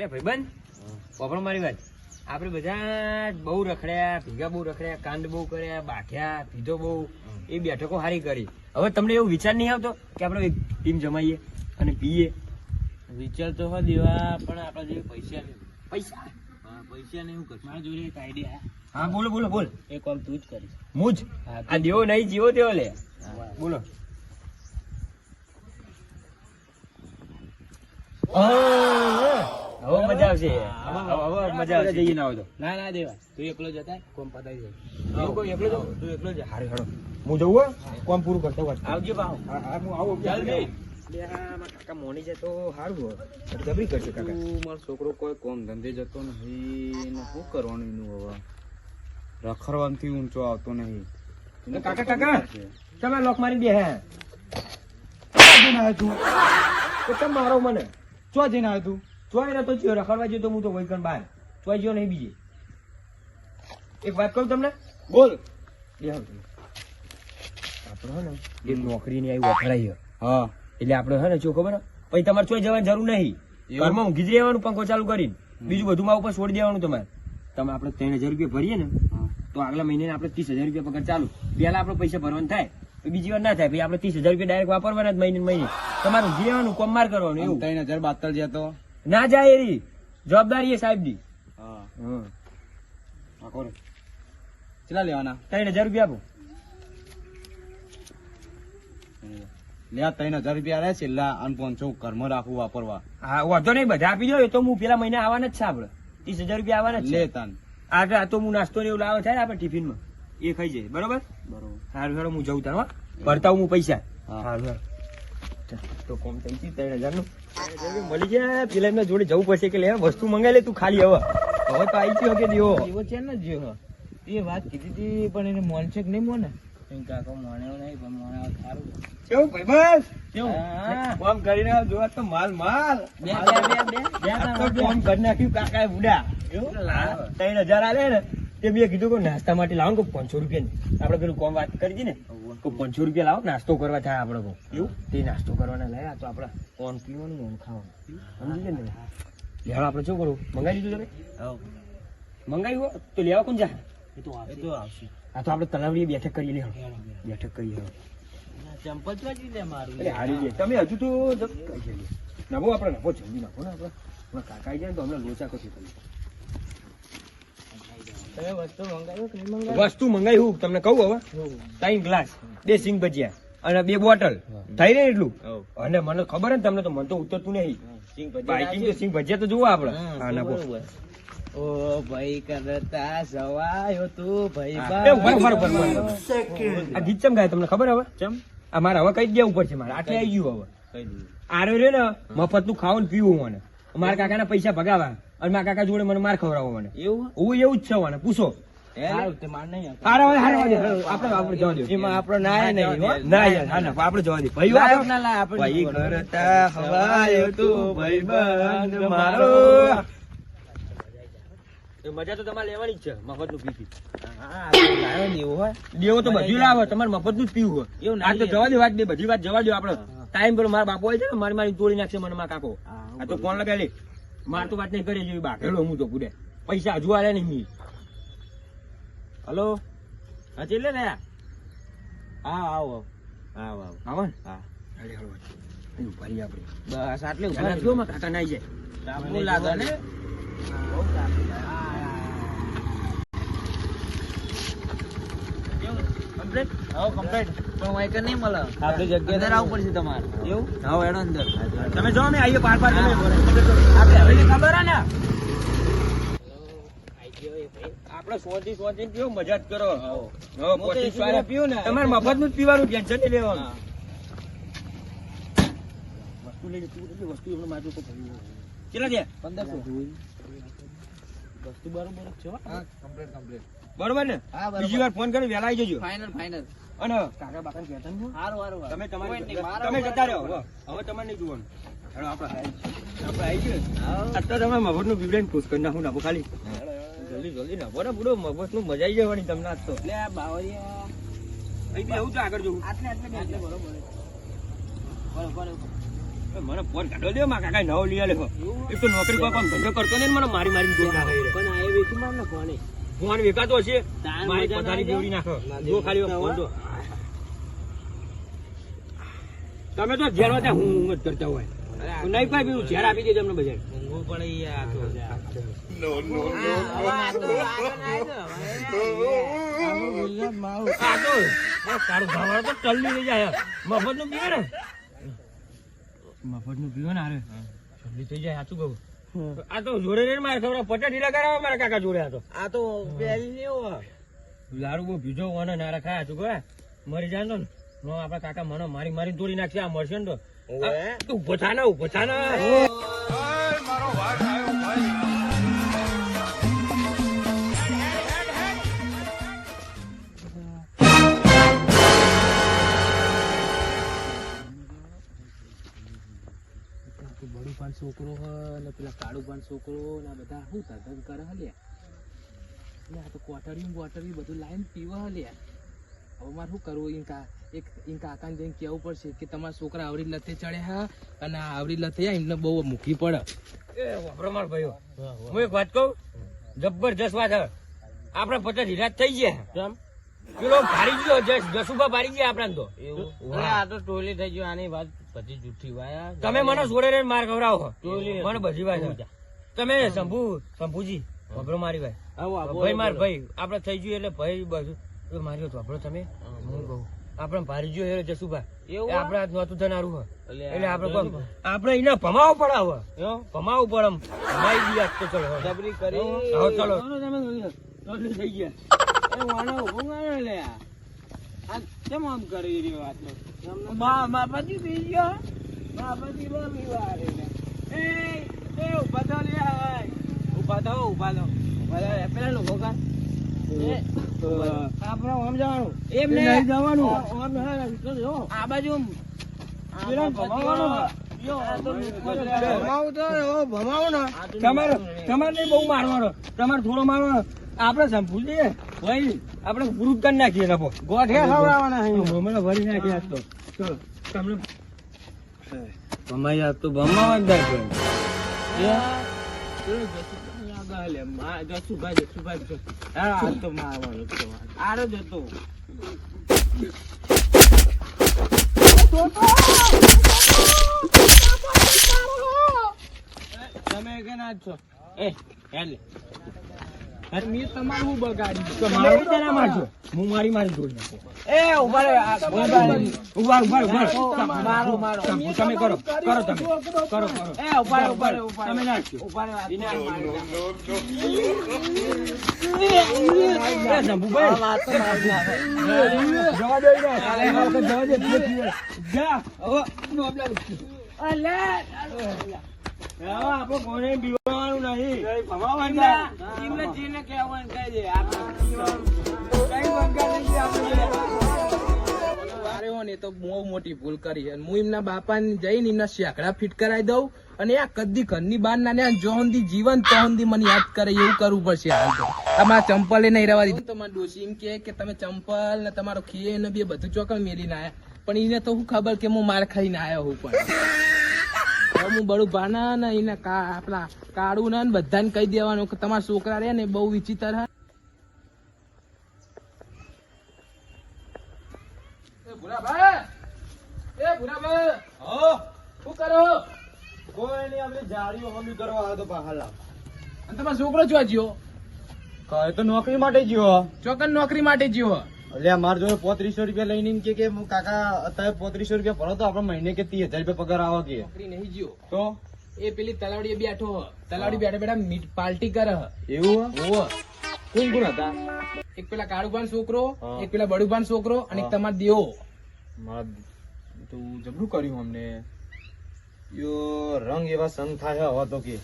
એટલે ભાઈબંધ પોપડો મારી વાત. આપણે બધા બહુ રખડ્યા ભેગા બહુ રખડ્યા કાંડ બહુ કર્યા બાઠ્યા પીધો બહુ. એ બેઠકો હારી કરી. હવે તમને એવો વિચાર નહીં આવતો કે આપણે એક ટીમ જમાઈએ અને પીએ? વિચાર તો હોય દેવા પણ આપણા જોડે પૈસા પૈસા? પૈસા નહીં હું મારા જોડે એક આઈડિયા હા બોલો બોલો બોલ. એ કોલ તું જ કરીશ. હું જ? આ દેવો નહીં જીવો તેવો લે. બોલો. હવે મજા આવશે. હવે મજા આવશે. જઈને આવો તો. ના ના દેવા તું એકલો જતા કોમ પતાવી દે. કોઈ એકલો જાવ તું એકલો જા. હારું, હારું. હું જવું હો? કોમ પૂરું કરતો વાત આવજે બા હા, હા, હું આવું. જલ્દી. કાકા મોની. તો જબરી કરશે કાકા. મારો છોકરો કોઈ કોમ ધંધે જતો નહીં. શું કરવાનું એનું હવે? રખડવાથી ઊંચો આવતો નહીં. કાકા કાકા તમે લોક મારી બે હે. જઈને તું? કેમ મારો મને? ચો જઈને આવ્યો તું? ચોય નતો જ્યો રખડવા જ્યો તો હું તો વૈકણ બહાર. ચોય જ્યો નહીં બીજે. એક વાત કહું તમને? બોલ. બેહો તમે. આપણે હે ને એક નોકરીની આવી વખરાઈ હા. એટલે આપણે હે ને જો ખબર પછી તમારે ચોય જવાની જરૂર નહીં? ઘરમાં ઊંઘી જ રહેવાનું પંખો ચાલુ કરીને. બીજું બધું માં ઉપર છોડી દેવાનું તમારે. તમે આપણે ત્રણ હજાર રૂપિયા ભરીએ ને તો આગલા મહિને આપણે ત્રીસ હજાર રૂપિયા પગાર ચાલુ. પેલા આપણે પૈસા ભરવાનું થાય બીજી વાર ના થાય પછી આપણે ત્રીસ હજાર રૂપિયા ડાયરેક્ટ વાપરવાના જ મહિને મહિને. તમારું ઊંઘી રહેવાનું કોમ માર કરવાનું એવું. ત્રણ હજાર બાતલ જતો ના જાય એરી. જવાબદારી એ સાહેબની હા. હમ. આ કોરે કેટલા લેવાના? ત્રણ હજાર રૂપિયા આપો. લે ત્રણ હજાર રૂપિયા રહે છેલ્લા અને પાંચસો ઘરમાં રાખવું વાપરવા. હા વાંધો નહીં બધા આપી દો. એ તો હું પેલા મહિને આવવાના જ છે આપડે. ત્રીસ હજાર રૂપિયા આવવાના લે તાન. આ તો હું નાસ્તો ને એવું લાવે થાય આપણે ટિફિનમાં. એ ખાઈ જાય. બરોબર? બરોબર. સારું સારું હું જઉં તાર ભરતા હું પૈસા. હા. સારું તો કોમ થઈ ત્રણ હજારનું મળી ગયા પેલા એમના જોડે જવું પડશે કે લે વસ્તુ મંગાઈ લે તું ખાલી હવે. હવે તો આવી ગયો કે દેવો એવો છે ને જેવો એ વાત કીધી હતી પણ એને મોન છે કે નહીં મોને? કાકો મોને નહીં પણ મોને સારું કેવું ભાઈ બસ? કેવું? હા. કોમ કરીને જોવા તો માલ માલ. બે બે બે બે. કોમ કરી નાખ્યું બુડા ત્રણ હજાર આલે ને. તે મેં કીધું કે નાસ્તા માટે લાવો કે પાંચસો રૂપિયા આપણે પેલું કોમ વાત કરી ને કે પાંચસો રૂપિયા લાવો નાસ્તો કરવા થાય આપણે કહું. એવું? તે નાસ્તો કરવાના લાયા તો આપણે કોણ પીવાનું ઓન ખાવાનું. સમજી ગયા ને લેવા આપણે શું કરવું? મંગાવી દીધું તમે? મંગાવ્યું તો લેવા કોણ જાય? એ તો આવશે. એ તો આવશે. આ તો આપણે તલાવડી બેઠક કરીએ લે બેઠક કરીએ હવે. ચંપલ ચોજી દે મારું. અરે હારી ગયા. તમે હજુ તો નવો કરી છે આપણે નભો જલ્દી નાખો ને આપણે. કાકા આવી જાય ને તો અમને લોચા કશું તમે. વસ્તુ મંગાવી હું તમને કહું હવે. ત્રણ ગ્લાસ બે સિંગ ભજીયા અને બે બોટલ. થઈ રહી એટલું. અને મને ખબર ને તમને તો મને તો ઉતરતું નહીં. બાઇકિંગ તો સિંગ ભજીયા તો જુઓ આપણે. હા બોલ. ઓ ભાઈ કરતા સવાયો તું ભાઈ. આ ગીત ચમ ગાય તમને ખબર હવે? ચમ? આ મારે હવે કઈ દેવું પડશે મારે. આટલે આવી ગયું હવે. આરો રે ને મફતનું ને પીવું મને. મારા કાકાના પૈસા ભગાવા અને મારા કાકા જોડે મને માર ખવડાવો મને એવું હું? એવું જ છે મને પૂછો. સારું તે માર નહીં આપે. હારો હારો આપણે આપણે જવા દો. એમાં આપણો નાય નહીં હો. ના યાર હા ના આપણે જવા દે. ભાઈ લાયક આપણે- ના લાય આપણે ભાઈ નહીં બોલવાનું. કરતા હવાયો તું ભાઈબંધ મારો. એ મજા તો તમારે લેવાની જ છે મફતનું હોય. દેવો તો બધું લાવો તમારે મફતનું જ પીવું હોય એવું આ તો જવા દે વાત બધી વાત જવા દો આપડે ટાઈમ પર મારા બાપુ હોય છે ને મારી મારી તોડી નાખશે મને મારા કાકો. આ તો કોણ લગાવી લે માર તો વાત નહીં કરી જેવી બાકેલો હું તો પૂરે પૈસા હજુ આલે નહીં મી હલો? હા ચેલે ને હા આવો. આવો આવો. આવો ને. હા. આપણે. બસ આટલે ઊભા. જો મારા કાકા નાઈ જાય? લાગે. ને બહુ હા, કમ્પ્લીટ હા. Complete. પણ વાંઈ નહીં મળે. અંદર આવવું પડશે તમારે. એવું? હા એનો અંદર. તમે જો અમે આઈએ પાર પાર તમે આપણે હવે ખબર હે ને? આપણે સોચી સોચી પીવું મજા જ કરો હું સ્વારે રૂપિયા પીવું ને. તમારે મફતનું જ પીવાનું ટેન્શન નહીં લેવાનું વસ્તુ લઈને વસ્તુ એમને મારું કેટલા છે પંદરસો. વસ્તુ બરોબર જ છે હો. બરોબર ને? હા, બીજી વાર ફોન કરી વહેલા આવી જજો. Final, final. અને કાકા બાકા કહેતા નહીં હારું, હારું, હારું. તમે તમારી તમે જતા રહો હવે તમારે નહીં જોવાનું. જલ્દી જલ્દી નાખો ને મફતનું મજા આવી જવાની તમને આજ તો. એટલે આ બાવળિયા. અહીં બી એવું તો આગળ જવું આટલે આટલે બરોબર બરોબર મને ફોન કાઢો દે માં કાકા નવો લઈ આલ્યો. એક તો નોકરી કોઈ કામ ધંધો કરતો ને મને મારી મારી દોડ નાખે પણ આ એ વેચી માર ફોને. ફોન વેકાતો હશે. મારી પથારી જાય? નાખો. જો ખાલી ફોન જો તમે તો ઝેર હતા હું હું જ કરતા હોય. નહીં પાય બીજું ઝેર આપી દેજો અમને બજાર મોંઘું પડે યાર આ તો આ તો આ તારું ભાવાળો તો ટલ્લી લઈ જાય. મફતનું? પીવે ને મફતનું પીવે ને હારે. ટલ્લી થઈ જાય સાચું કહું. આ તો જોડે રહીને મારે ખબર પચાસ ઢીલા કરાવવા મારા કાકા જોડે આ તો. આ તો પહેલી લાડુ બહુ ભીજો અને નારા ખાયા તું કહે મરી જાય ને. નો આપડા કાકા મને મારી મારી તોડી નાખશે આ મળશે ને તો. ઊભો થાના ઊભો થાના મારો બડું પણ છોકરો હ ને પેલા કાળુ પણ છોકરો ને બધા શું ધંધો કરે હલ્યા એટલે આ તો ક્વાટરિયું ક્વાટરિયું બધું લાઈન પીવા હલ્યા હવે મારે શું કરવું? ઇન્કા એક ઇન્કા કાકાને જઈને કહેવું પડશે કે તમારા છોકરા આવડી લતે ચડે હા અને આ આવડી લતે એમને બહુ મૂકી પડે. એ વાપરો ભાઈઓ. હું એક વાત કહું? જબરજસ્ત વાત હવે. આપણે પચાસ ઢીલા થઈ ગયા. પેલો ભારી ગયો જસ જસુભા ભારી ગયા આપણા તો. આ તો ટોલી થઈ ગયો આની વાત બધી જૂઠી વાયા તમે મને જોડે રહીને માર ખવડાવો. મને બધી વાય તમે શંભુ શંભુજી ભભરો મારી ભાઈ. ભાઈ માર ભાઈ આપડે થઈ ગયું એટલે ભાઈ બધું. માર્યો ભભરો તમે? હું કહું આપણે ભારી ગયો એટલે જશુભાઈ એવું એ આપણે આ નહોતું થનારું હે. એટલે આપણે આપણે એને ભમાવો પડે હવે ભમાવું પડે એમ ભમાઈ ગયા તો ચલો જબરી કરી. હવે ચલો. થઈ ગયા? કેમ આમ કરી રહ્યો આટલો? માપાજી થઈ ગયો બાપાજી બહુ લે એ એ ઊભા થો લે. ઊભા થો ઊભા થો પેલા લોકો ભોગા આપણે આમ જવાનું. એમ નહીં જવાનું. આ બાજુ ને. તમારે તમારે બહુ મારવાનો. તમારે થોડો મારવાનો. આપણે સંભૂલીએ ભાઈ આપણે પૂરું કરી નાખીએ લખો ગોઠે ખવડાવવાના છે. ભમણા ભરી નાખીએ આજ તો. ચલો તમને ભમાઈ આજ તો ભમાવા જ આ હતો. તમે કે ના જ છો? એ હેડ લે. અરે મેં તમારું શું બગાડ્યું તો મારો રીતે મારજો હું મારી મારી જોડી નાખો. એ ઊભા રહે ઊભા ઊભા ઊભા મારો મારો. તમે કરો કરો તમે. કરો કરો. એ ઊભા રહે ઊભા રહે ઊભા તમે નાખજો. ઊભા નાખે. જવા દે જવા દે. જા. હવે હો. હું દઉં અને આ કદી ઘરની બહાર ના ને જો સુધી જીવન તો સુધી મને યાદ કરે એવું કરવું પડશે હાલ તો. તમારા ચંપલ નહીં રહેવા દીધું. તમારા ડોશી એમ કે તમે ચંપલ ને તમારો ખીએ ને બે બધું ચોકડ મેલીને આયા. પણ એને તો શું ખબર કે હું માર ખાઈને આવ્યો હું પણ. હું બળું ભાના ને એને આપણા કાળું ને બધાને કહી દેવાનું કે તમારા છોકરા રે ને બહુ વિચિત્ર હે. એ ભૂરાભાઈ! એ ભૂરાભાઈ! શું કરો? કોઈ નહીં આપણે જાળીઓ હમી કરવા આવ્યો તો બહાર લાવ અને તમારો છોકરો જો જ્યો? તો નોકરી માટે જીવો ચોકન નોકરી માટે જ્યો. એટલે માર જોડે પોત્રીસો રૂપિયા લઈને કે કે કાકા અત્યારે પોત્રીસો રૂપિયા ભરો તો આપડે મહિને કે ત્રીસ હજાર રૂપિયા પગાર આવે કે. નહીં જીઓ. તો? એ પેલી તલાવડી બેઠો તલાવડી બેઠા બેઠા મીટ પાર્ટી કરે એવું હોવ. કોણ કોણ હતા? એક પેલા કાળુભાન છોકરો એક પેલા બડુભાન છોકરો અને એક તમાર દેવો તું જબરું કર્યું અમને. યો રંગ એવા સંગ થાય હવે તો કે.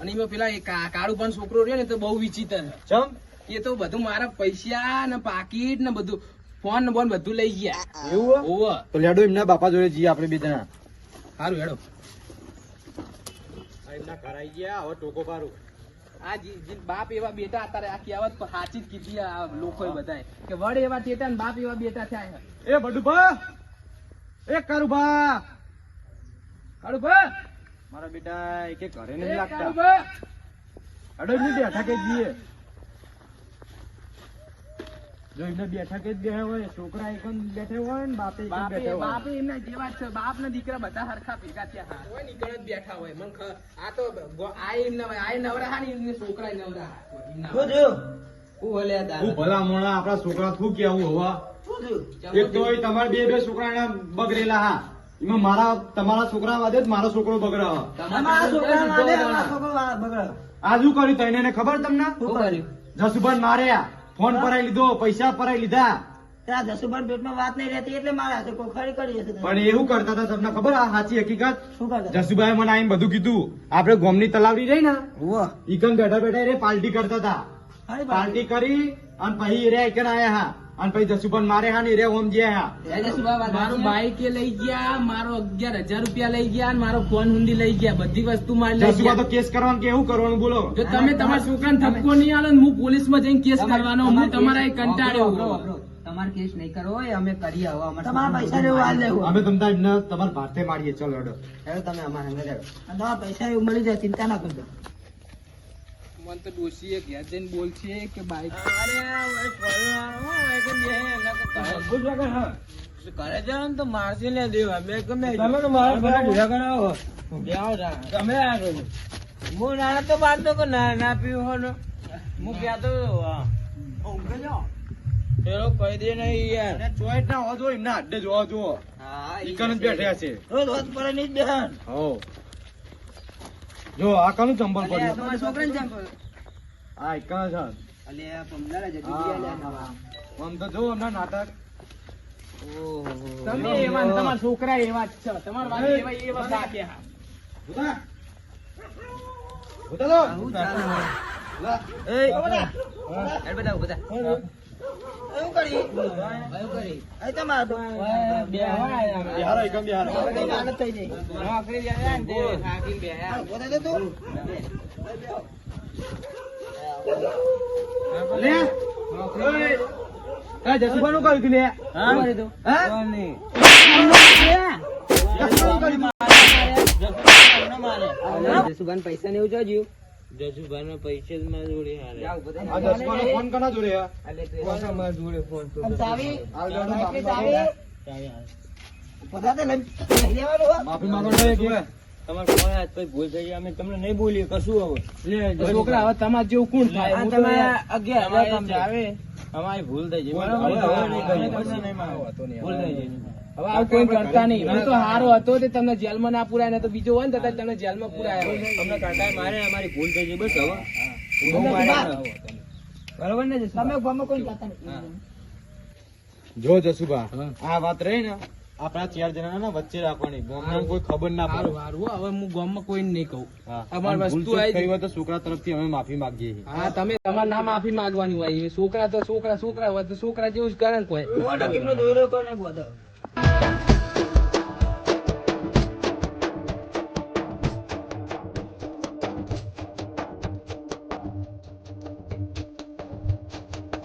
અને એમાં પેલા કાળુભાન છોકરો રહ્યો ને તો બહુ વિચિત્ર. ચમ? એ તો બધું મારા પૈસા ને પાકીટ ને બધું. ફોન ને બોન બધું લઈ ગયા. એવું હે? તો લેડો એમના બાપા જોડે જઈએ આપણે બે જણા. સારું હેડો. એમના કરાઈ ગયા હવે ટોકો પારું આ જી- જી બાપ એવા બેટા અત્યારે આ કહેવત સાચી જ કીધી આ લોકોએ બધાએ. કે વડ એવા ટેટા ને બાપ એવા બેટા થયા. એ બડુભા! એ કરુભા! કાળુભા મારા બેટા એ ઘરે નહીં લાગતા. અડો નહીં બેઠા કે જઈએ. જો એમને બેઠા જ બેઠા હોય છોકરા એક બેઠા હોય ને બાપે એક જ હોય. બાપે એમના જેવા છે. બાપ ને દીકરા બધા હરખા ભેગા થયા. હા. નીકળ જ બેઠા હોય. મને આ તો આ એમ આ નવરા હા ને એમને છોકરા નવરા. હા. એમના શું હું ભલે આ હું ભલા મોણા આપણા છોકરા શું કેવું હવે? એક તો તમારા બે બે છોકરા બગડેલા હા. એમાં મારા તમારા છોકરા વાદે જ મારો છોકરો બગડાવો આજુ કર્યું તો એને ખબર તમને? શું કર્યું? જસુભાઈ માર્યા. ફોન ભરાઈ લીધો પૈસા ભરાઈ લીધા. ત્યાં જસુભાઈ પેટમાં વાત નહીં રહેતી એટલે મારા કોઈ કરી પણ એવું કરતા હતા તમને ખબર આ સાચી હકીકત? શું કરતા જસુભાઈ મને આઈને બધું કીધું. આપણે ગોમની તલાવડી રહી ને બેઠા બેઠા એ પાર્ટી કરતા હતા. પાર્ટી કરી અને પછી એ ઈકન આયા હા. અને પછી જસુભાઈ મારે હા રે ઓમ જ્યાં હા. મારું બાઈક લઈ ગયા મારો અગિયાર હજાર રૂપિયા લઈ ગયા અને મારો ફોન હુંડી લઈ ગયા. બધી વસ્તુ મારી લઈ તો કેસ કરવાનું કેવું કરવાનું બોલો? જો તમે તમારા છોકરાને ધક્કો નહીં આલો ને હું પોલીસમાં જઈને કેસ કરવાનો હું તમારા એ કંટાળ્યો તમારે કેસ નહીં કરવો હોય અમે કરીએ આવો અમારે તમારા પૈસા જેવું હાલ લેવું અમે તમને એમને તમારા ભાતે મારીએ. ચલો હેડો. હેડો તમે અમારા તમારા પૈસા એવું મળી જાય ચિંતા ના કરજો. મને તો ડોશીએ ઘેર જઈને બોલશે કે બાઈક ઘરે જાઓ ને તો મારશે ને દેવા? મેં ગમે તમે તો મારા ઘરે ઢીલા કરાવો. તમે આ કરો. હું નાના તો બાદ તો ના ના પીવું હો ને. હું કહેતો પેલો કહી દે નહીં યાર. ચોઈટ ના હોવા જો એમના અડ્ડે જોવા જુઓ. હા ઈકન બેઠ્યા છે. રોજ રોજ પડે નહીં બેન હો. જો આ કનું ચંબલ પડ્યું? તમારા છોકરાને ચંબલ. આ ઈકન છે. અલે પમદાર. આમ તો જો એમના નાટક. તમે એવા તમારા છોકરા એવા જ છે. તમારા વાલી એવા એવા સાકે હા. ઉતા ઉતા લો. એય, હેડ બધા કરી કયું કરી? અહીં તમારે તો બિહારો ઈકન હાલત થઈ જાય નોકરી જાય ને તે થાકીને બોલે તો તું. લે. ઓય. આ જસુભા નું કર્યું લે શું કરી તું? હા? પૈસા ને એવું જોજો જસુભાઈને પૈસા જ મારા જોડે હાલે. આ જસુભાનો ફોન કના જોડે હે? મારા જોડે ફોન અને ચાવી હાલ દોડો, બાઈકની ચાવી પોતાને લઈ લઈ માફી માંગો ને એક તમારે ફોન આજ પછી ભૂલ થઈ અમે તમને નહીં બોલીએ કશું હવે. છોકરા હવે તમારે જેવું કોણ થાય? આ હું અગિયાર. આવે અમારી ભૂલ થઈ જાય ભૂલ થઈ ગઈ. હવે આવું કોઈ કરતા નહીં. હું તો હારો હતો તે તમને જેલમાં ના પુરાય ને તો બીજો હોય ને તો તમને જેલમાં પુરાય. તમને કરતા મારે અમારી ભૂલ થઈ ગઈ બસ હવે. બરોબર ને? તમે ગામમાં કોઈ કરતા નહીં. જો જસુભા આ વાત રહી ને આપણા ચાર જણા ના વચ્ચે રાખવાની. ગામમાં કોઈ ખબર ના પડે. હારું હારું. હવે હું ગામમાં કોઈને નહીં કહું. અમારી વસ્તુ આવી હોય તો છોકરા તરફથી અમે માફી માંગીએ છીએ. હા તમે તમારે ના માફી માંગવાની હોય. છોકરા તો છોકરા છોકરા હોય તો છોકરા જેવું જ કરે ને કોઈ.